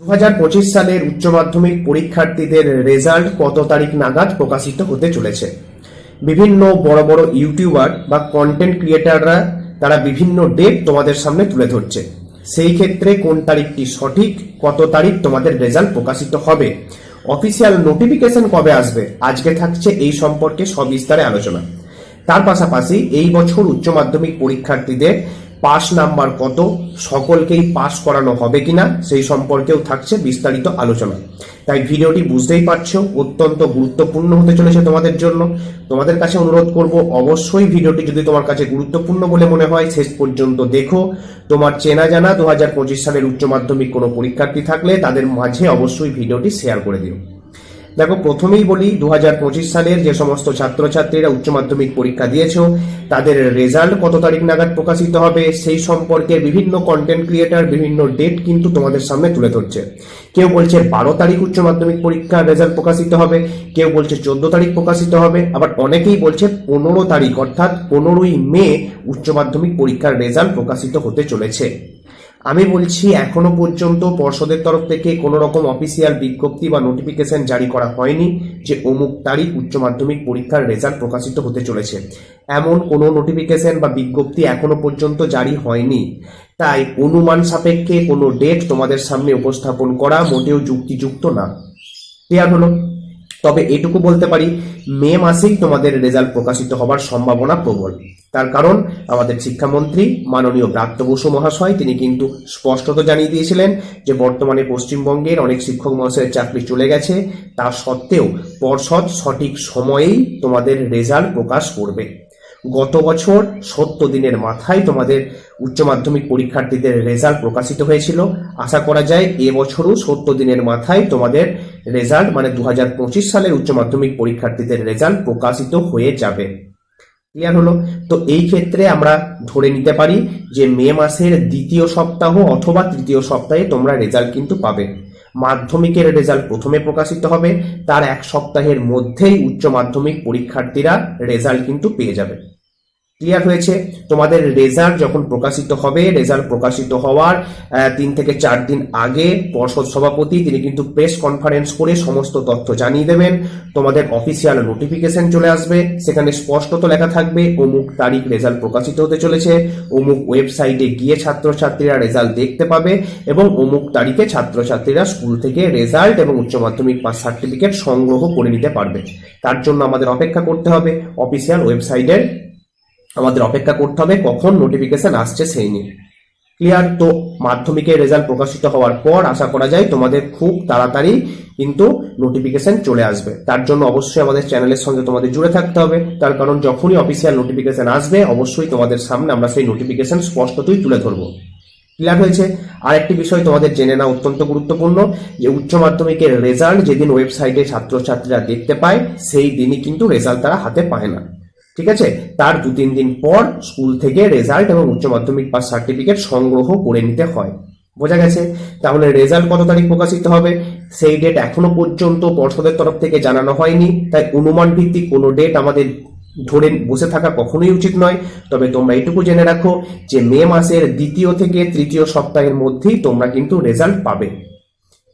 দু হাজার পঁচিশ সালের উচ্চ মাধ্যমিক পরীক্ষার্থীদের রেজাল্ট কত তারিখ নাগাদ প্রকাশিত হতে চলেছে? বিভিন্ন বড় বড় ইউটিউবার বা কন্টেন্ট ক্রিয়েটাররা তারা বিভিন্ন ডেট তোমাদের সামনে তুলে ধরছে। সেই ক্ষেত্রে কোন তারিখটি সঠিক, কত তারিখ তোমাদের রেজাল্ট প্রকাশিত হবে? অফিসিয়াল নোটিফিকেশন কবে আসবে? আজকে থাকছে এই সম্পর্কে সবিস্তারে আলোচনা। তার পাশাপাশি এই বছর উচ্চ মাধ্যমিক পরীক্ষার্থীদের পাস নাম্বার কত? সকলকেই পাস করানো হবে কিনা সেই সম্পর্কেও থাকছে বিস্তারিত আলোচনা। তাই ভিডিওটি বুঝতেই পারছ, অত্যন্ত গুরুত্বপূর্ণ হতে চলেছে তোমাদের জন্য। তোমাদের কাছে অনুরোধ করব, অবশ্যই ভিডিওটি যদি তোমার কাছে গুরুত্বপূর্ণ বলে মনে হয়, শেষ পর্যন্ত দেখো। তোমার চেনা জানা দু হাজার পঁচিশ সালের উচ্চ মাধ্যমিক কোনো পরীক্ষার্থী থাকলে তাদের মাঝে অবশ্যই ভিডিওটি শেয়ার করে দিও। দেখো, প্রথমেই বলি দু হাজার পঁচিশ সালের যে সমস্ত ছাত্রছাত্রীরা উচ্চ মাধ্যমিক পরীক্ষা দিয়েছ, তাদের রেজাল্ট কত তারিখ নাগাদ প্রকাশিত হবে, সেই সম্পর্কে বিভিন্ন কন্টেন্ট ক্রিয়েটার বিভিন্ন ডেট কিন্তু তোমাদের সামনে তুলে ধরছে। কেউ বলছে বারো তারিখ উচ্চ মাধ্যমিক পরীক্ষার রেজাল্ট প্রকাশিত হবে, কেউ বলছে চোদ্দ তারিখ প্রকাশিত হবে, আবার অনেকেই বলছে পনেরো তারিখ, অর্থাৎ পনেরোই মে উচ্চ মাধ্যমিক পরীক্ষার রেজাল্ট প্রকাশিত হতে চলেছে। আমি বলছি, এখনও পর্যন্ত পর্ষদের তরফ থেকে কোনো রকম অফিসিয়াল বিজ্ঞপ্তি বা নোটিফিকেশন জারি করা হয়নি যে অমুক তারিখ উচ্চ মাধ্যমিক পরীক্ষার রেজাল্ট প্রকাশিত হতে চলেছে। এমন কোনো নোটিফিকেশন বা বিজ্ঞপ্তি এখনও পর্যন্ত জারি হয়নি। তাই অনুমান সাপেক্ষে কোনো ডেট তোমাদের সামনে উপস্থাপন করা মোটেও যুক্তিযুক্ত না। ক্লিয়ার হলো? তবে এটুকু বলতে পারি, মে মাসেই তোমাদের রেজাল্ট প্রকাশিত হবার সম্ভাবনা প্রবল। তার কারণ, আমাদের শিক্ষামন্ত্রী মাননীয় ব্রাত্য বসু মহাশয়, তিনি কিন্তু স্পষ্টত জানিয়ে দিয়েছিলেন যে বর্তমানে পশ্চিমবঙ্গের অনেক শিক্ষক মহাশয়ের চাকরি চলে গেছে। তা সত্ত্বেও, পর্ষদ সঠিক সময়েই তোমাদের রেজাল্ট প্রকাশ করবে। গত বছর সত্তর দিনের মাথায় তোমাদের উচ্চ মাধ্যমিক পরীক্ষার্থীদের রেজাল্ট প্রকাশিত হয়েছিল। আশা করা যায় এবছরও সত্তর দিনের মাথায় তোমাদের রেজাল্ট মানে দু হাজার পঁচিশ সালের উচ্চ মাধ্যমিক পরীক্ষার্থীদের রেজাল্ট প্রকাশিত হয়ে যাবে। ক্লিয়ার হলো? তো এই ক্ষেত্রে আমরা ধরে নিতে পারি যে মে মাসের দ্বিতীয় সপ্তাহ অথবা তৃতীয় সপ্তাহে তোমরা রেজাল্ট কিন্তু পাবে। মাধ্যমিকের রেজাল্ট প্রথমে প্রকাশিত হবে, তার এক সপ্তাহের মধ্যেই উচ্চ মাধ্যমিক পরীক্ষার্থীরা রেজাল্ট কিন্তু পেয়ে যাবে। ক্লিয়ার হয়েছে। তোমাদের রেজাল্ট যখন প্রকাশিত হবে রেজাল্ট প্রকাশিত হওয়ার তিন থেকে চার দিন আগে পর্ষদ সভাপতি, তিনি কিন্তু প্রেস কনফারেন্স করে সমস্ত তথ্য জানিয়ে দেবেন। তোমাদের অফিসিয়াল নোটিফিকেশন চলে আসবে। সেখানে স্পষ্টত লেখা থাকবে, অমুক তারিখ রেজাল্ট প্রকাশিত হতে চলেছে, অমুক ওয়েবসাইটে গিয়ে ছাত্রছাত্রীরা রেজাল্ট দেখতে পাবে, এবং অমুক তারিখে ছাত্রছাত্রীরা স্কুল থেকে রেজাল্ট এবং উচ্চ মাধ্যমিক পাস সার্টিফিকেট সংগ্রহ করে নিতে পারবে। তার জন্য আমাদের অপেক্ষা করতে হবে। অফিসিয়াল ওয়েবসাইটের আমাদের অপেক্ষা করতে হবে কখন নোটিফিকেশন আসছে সেই নিয়ে। ক্লিয়ার তো মাধ্যমিকের রেজাল্ট প্রকাশিত হওয়ার পর আশা করা যায় তোমাদের খুব তাড়াতাড়ি কিন্তু নোটিফিকেশন চলে আসবে। তার জন্য অবশ্যই আমাদের চ্যানেলের সঙ্গে তোমাদের জুড়ে থাকতে হবে। তার কারণ যখনই অফিসিয়াল নোটিফিকেশন আসবে, অবশ্যই তোমাদের সামনে আমরা সেই নোটিফিকেশন স্পষ্টতই তুলে ধরবো। ক্লিয়ার হয়েছে? আরেকটি বিষয় তোমাদের জেনে নেওয়া অত্যন্ত গুরুত্বপূর্ণ, যে উচ্চ মাধ্যমিকের রেজাল্ট যেদিন ওয়েবসাইটে ছাত্রছাত্রীরা দেখতে পায়, সেই দিনই কিন্তু রেজাল্ট তারা হাতে পায় না। ঠিক আছে? তার দু, তিন দিন পর স্কুল থেকে রেজাল্ট এবং উচ্চ মাধ্যমিক পাস সার্টিফিকেট সংগ্রহ করে নিতে হয়। বোঝা গেছে? তাহলে রেজাল্ট কত তারিখ প্রকাশিত হবে? সেই ডেট এখনও পর্যন্ত পর্ষদের তরফ থেকে জানানো হয়নি। তাই অনুমান ভিত্তিক কোনো ডেট আমাদের ধরে বসে থাকা কখনোই উচিত নয়। তবে তোমরা এটুকু জেনে রাখো যে মে মাসের দ্বিতীয় থেকে তৃতীয় সপ্তাহের মধ্যেই তোমরা কিন্তু রেজাল্ট পাবে।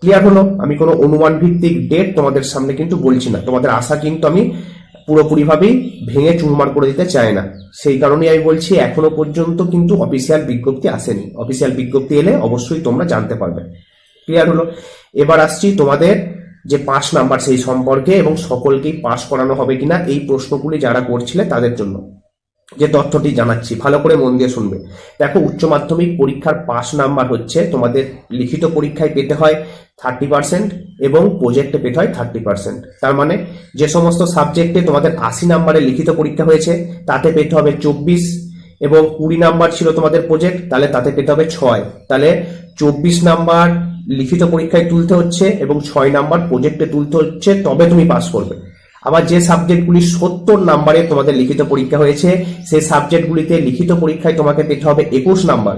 ক্লিয়ার হলো? আমি কোনো অনুমান ভিত্তিক ডেট তোমাদের সামনে কিন্তু বলছি না। তোমাদের আশা কিন্তু আমি পুরোপুরিভাবেই ভেঙে চুরমার করে দিতে চায় না। সেই কারণেই আমি বলছি, এখনও পর্যন্ত কিন্তু অফিসিয়াল বিজ্ঞপ্তি আসেনি। অফিসিয়াল বিজ্ঞপ্তি এলে অবশ্যই তোমরা জানতে পারবে। ক্লিয়ার হলো? এবার আসছি তোমাদের যে পাস নাম্বার সেই সম্পর্কে এবং সকলকেই পাস করানো হবে কিনা, এই প্রশ্নগুলি যারা করছিলে তাদের জন্য। যে তথ্যটি জানাচ্ছি, ভালো করে মন দিয়ে শুনবে। দেখো, উচ্চ মাধ্যমিক পরীক্ষার পাস নাম্বার হচ্ছে, তোমাদের লিখিত পরীক্ষায় পেতে হয় থার্টি পার্সেন্ট এবং প্রজেক্টে পেতে হয় থার্টি পার্সেন্ট তার মানে যে সমস্ত সাবজেক্টে তোমাদের আশি নাম্বারে লিখিত পরীক্ষা হয়েছে, তাতে পেতে হবে চব্বিশ এবং কুড়ি নাম্বার ছিল তোমাদের প্রজেক্ট তাহলে তাতে পেতে হবে ছয়। তাহলে চব্বিশ নাম্বার লিখিত পরীক্ষায় তুলতে হচ্ছে এবং ছয় নাম্বার প্রজেক্টে তুলতে হচ্ছে, তবে তুমি পাস করবে। আবার যে সাবজেক্টগুলি সত্তর নাম্বারে তোমাদের লিখিত পরীক্ষা হয়েছে, সেই সাবজেক্টগুলিতে লিখিত পরীক্ষায় তোমাকে পেতে হবে একুশ নাম্বার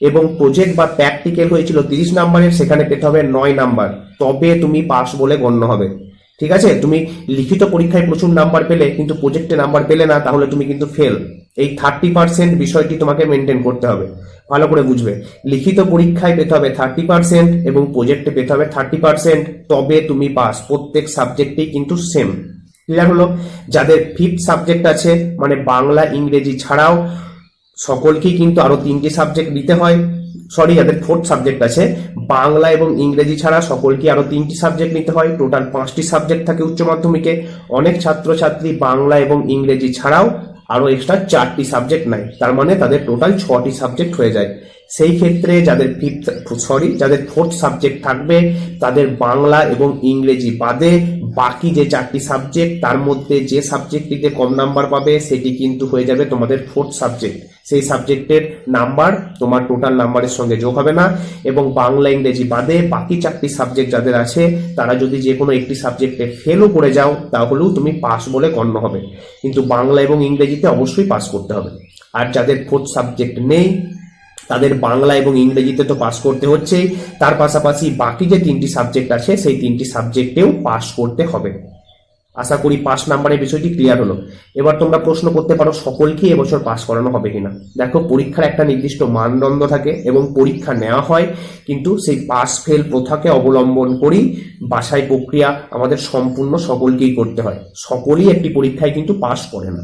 এবং প্রজেক্ট বা প্র্যাকটিক্যাল হয়েছিল তিরিশ নাম্বারের সেখানে পেতে হবে নয় নাম্বার তবে তুমি পাস বলে গণ্য হবে। ঠিক আছে? তুমি লিখিত পরীক্ষায় প্রচুর নাম্বার পেলে, কিন্তু প্রজেক্টে নাম্বার পেলে না, তাহলে তুমি কিন্তু ফেল এই থার্টি পার্সেন্ট বিষয়টি তোমাকে মেনটেন করতে হবে। ভালো করে বুঝবে। লিখিত পরীক্ষায় পেতে হবে থার্টি পার্সেন্ট এবং প্রজেক্টে পেতে হবে থার্টি পার্সেন্ট তবে তুমি পাস প্রত্যেক সাবজেক্টেই কিন্তু সেম ক্লিয়ার হলো। যাদের ফিফথ সাবজেক্ট আছে মানে বাংলা, ইংরেজি ছাড়াও সকলকেই কিন্তু আরও তিনটি সাবজেক্ট দিতে হয়। সরি যাদের ফোর্থ সাবজেক্ট আছে, বাংলা এবং ইংরেজি ছাড়া সকলকে আরও তিনটি সাবজেক্ট নিতে হয়। টোটাল পাঁচটি সাবজেক্ট থাকে উচ্চ মাধ্যমিকে। অনেক ছাত্রছাত্রী বাংলা এবং ইংরেজি ছাড়াও আরও এক্সট্রা চারটি সাবজেক্ট নেয়। তার মানে তাদের টোটাল ছটি সাবজেক্ট হয়ে যায়। সেই ক্ষেত্রে যাদের ফিফথ সরি যাদের ফোর্থ সাবজেক্ট থাকবে, তাদের বাংলা এবং ইংরেজি বাদে বাকি যে চারটি সাবজেক্ট তার মধ্যে যে সাবজেক্টটিতে কম নাম্বার পাবে, সেটি কিন্তু হয়ে যাবে তোমাদের ফোর্থ সাবজেক্ট সেই সাবজেক্টের নাম্বার তোমার টোটাল নাম্বারের সঙ্গে যোগ হবে না এবং বাংলা, ইংরেজি বাদে বাকি চারটি সাবজেক্ট যাদের আছে, তারা যদি যে কোনো একটি সাবজেক্টে ফেলও করে যাও, তাহলেও তুমি পাস বলে গণ্য হবে। কিন্তু বাংলা এবং ইংরেজিতে অবশ্যই পাস করতে হবে। আর যাদের ফোর্থ সাবজেক্ট নেই তাদের বাংলা এবং ইংরেজিতে তো পাস করতে হচ্ছেই তার পাশাপাশি বাকি যে তিনটি সাবজেক্ট আছে, সেই তিনটি সাবজেক্টেও পাস করতে হবে। আশা করি পাস নাম্বারের বিষয়টি ক্লিয়ার হলো। এবার তোমরা প্রশ্ন করতে পারো সকলকেই এবছর পাস করানো হবে কিনা? দেখো, পরীক্ষার একটা নির্দিষ্ট মানদণ্ড থাকে এবং পরীক্ষা নেওয়া হয়, কিন্তু সেই পাস ফেল প্রথাকে অবলম্বন করেই বাছাই প্রক্রিয়া আমাদের সম্পূর্ণ সকলকেই করতে হয়। সকলেই একটি পরীক্ষায় কিন্তু পাস করে না।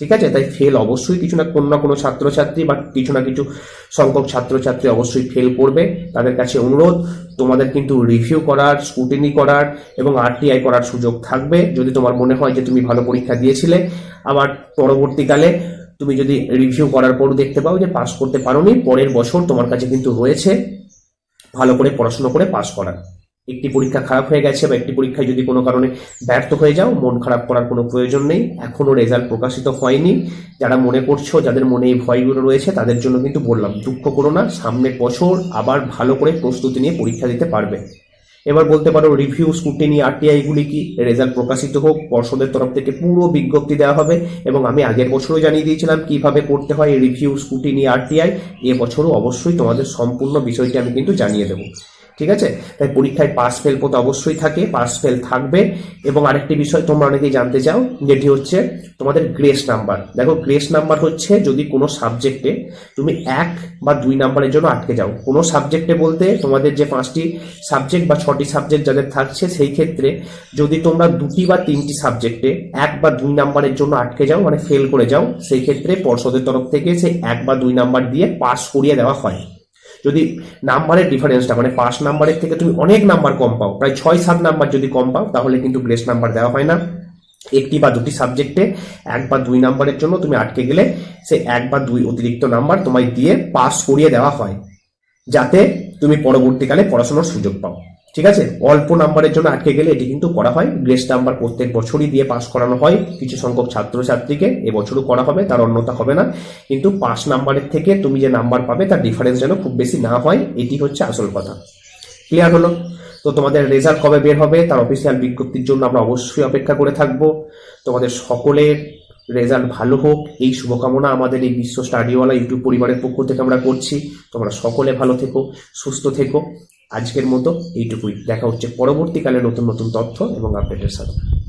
ঠিক আছে? তাই ফেল অবশ্যই কিছু না, কোনো না কোনো ছাত্রছাত্রী বা কিছু না কিছু সংখ্যক ছাত্রছাত্রী অবশ্যই ফেল করবে। তাদের কাছে অনুরোধ, তোমাদের কিন্তু রিভিউ করার স্কুটিনি করার এবং আরটিআই করার সুযোগ থাকবে। যদি তোমার মনে হয় যে তুমি ভালো পরীক্ষা দিয়েছিলে, আবার পরবর্তীকালে তুমি যদি রিভিউ করার পরও দেখতে পাও যে পাস করতে পারোনি, পরের বছর তোমার কাছে কিন্তু রয়েছে ভালো করে পড়াশোনা করে পাস করার। একটি পরীক্ষা খারাপ হয়ে গেছে বা একটি পরীক্ষায় যদি কোনো কারণে ব্যর্থ হয়ে যাও, মন খারাপ করার কোনো প্রয়োজন নেই। এখনও রেজাল্ট প্রকাশিত হয়নি। যারা মনে করছ, যাদের মনে এই ভয়গুলো রয়েছে, তাদের জন্য কিন্তু বললাম, দুঃখ করো না। সামনের বছর আবার ভালো করে প্রস্তুতি নিয়ে পরীক্ষা দিতে পারবে। এবার বলতে পারো রিভিউ স্কুটিনি আরটিআই গুলি কি রেজাল্ট প্রকাশিত হোক, পর্ষদের তরফ থেকে পুরো বিজ্ঞপ্তি দেওয়া হবে এবং আমি আগের বছরও জানিয়ে দিয়েছিলাম কীভাবে করতে হয় রিভিউ স্কুটিনি আরটিআই এবছরও অবশ্যই তোমাদের সম্পূর্ণ বিষয়টি আমি কিন্তু জানিয়ে দেবো। ঠিক আছে? তাই পরীক্ষায় পাস ফেল পথ অবশ্যই থাকে পাস ফেল থাকবে। এবং আরেকটি বিষয় তোমরা অনেকেই জানতে চাও, যেটি হচ্ছে তোমাদের গ্রেস নাম্বার দেখো গ্রেস নাম্বার হচ্ছে যদি কোনো সাবজেক্টে তুমি এক বা দুই নাম্বারের জন্য আটকে যাও। কোনো সাবজেক্টে বলতে তোমাদের যে পাঁচটি সাবজেক্ট বা ছটি সাবজেক্ট যাদের থাকছে, সেই ক্ষেত্রে যদি তোমরা দুটি বা তিনটি সাবজেক্টে এক বা দুই নাম্বারের জন্য আটকে যাও মানে ফেল করে যাও, সেই ক্ষেত্রে পর্ষদের তরফ থেকে সেই এক বা দুই নাম্বার দিয়ে পাস করিয়ে দেওয়া হয়। যদি নাম্বারের ডিফারেন্সটা মানে পাঁচ নাম্বারের থেকে তুমি অনেক নাম্বার কম পাও, প্রায় ছয়, সাত নাম্বার যদি কম পাও, তাহলে কিন্তু গ্রেস নাম্বার দেওয়া হয় না। একটি বা দুটি সাবজেক্টে এক বা দুই নাম্বারের জন্য তুমি আটকে গেলে সে এক বা দুই অতিরিক্ত নাম্বার তোমায় দিয়ে পাস করিয়ে দেওয়া হয়, যাতে তুমি পরবর্তীকালে পড়াশোনার সুযোগ পাও। ঠিক আছে? অল্প নাম্বারের জন্য আটকে গেলে এটি কিন্তু করা হয়। গ্রেস নাম্বার প্রত্যেক বছরই দিয়ে পাস করানো হয়। কিছু সংখ্যক ছাত্রছাত্রীকে এবছরও করা হবে, তার অন্যতা হবে না। কিন্তু পাস নাম্বারের থেকে তুমি যে নাম্বার পাবে, তার ডিফারেন্স যেন খুব বেশি না হয়, এটি হচ্ছে আসল কথা। ক্লিয়ার হলো? তো তোমাদের রেজাল্ট কবে বের হবে? তার অফিসিয়াল বিজ্ঞপ্তির জন্য আমরা অবশ্যই অপেক্ষা করে থাকব। তোমাদের সকলের রেজাল্ট ভালো হোক। এই শুভকামনা আমাদের এই বিশ্ব স্টাডিওয়ালা ইউটিউব পরিবারের পক্ষ থেকে আমরা করছি। তোমরা সকলে ভালো থেকো, সুস্থ থেকো। আজকের মতো এইটুকুই। দেখা হচ্ছে পরবর্তীকালে নতুন নতুন তথ্য এবং আপডেটের সাথে।